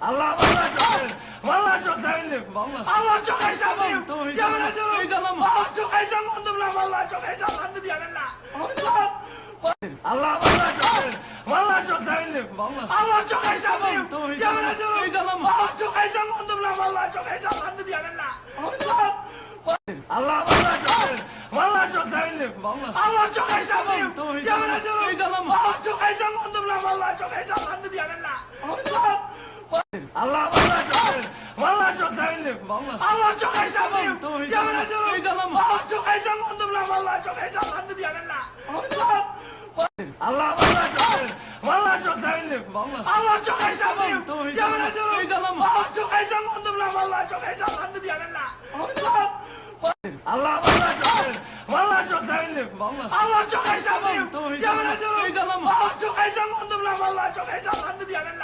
Allah vallahi çok sevindim. Vallahi çok sevindim. Vallahi. Allah çok heyecanlıyım. Tamam, tamam, Yemin heyecanlanma. ediyorum. Heyecanlanma. Vallahi çok heyecanlandım lan. Vallahi çok heyecanlandım yeminle. Allah. Allah vallahi çok sevindim. Vallahi çok sevindim. Vallahi. Allah çok heyecanlıyım. Tamam, tamam, Yemin heyecanlanma. ediyorum. Heyecanlanma. Vallahi çok heyecanlandım lan. Vallahi çok heyecanlandım yeminle. Allah. Allah vallahi çok sevindim. Vallahi çok sevindim. Vallahi. Allah çok heyecanlıyım. Tamam, tamam, Yemin heyecanlanma. ediyorum. Heyecanlanma. Vallahi çok heyecanlandım lan. Vallahi çok heyecanlandım yeminle. Allah. Allah vallahi çok sevindim. Vallahi çok sevindim. Vallahi. Allah çok heyecanlıyım. Tamam, tamam, Yemin ediyorum. Heyecanlanma. Vallahi çok heyecanlandım lan. Vallahi çok heyecanlandım yeminle. Allah. Allah vallahi çok sevindim. Vallahi çok sevindim. Vallahi. Allah çok heyecanlıyım. Tamam, tamam, Yemin heyecanlanma. ediyorum. Heyecanlanma. Vallahi çok heyecanlandım lan. Vallahi çok heyecanlandım yeminle. Allah. Allah vallahi çok sevindim. Vallahi çok sevindim. Vallahi. Allah çok heyecanlıyım. Tamam, tamam, Yemin heyecanlanma. ediyorum. Heyecanlanma. Vallahi çok heyecanlandım lan. Vallahi çok heyecanlandım yeminle. Allah.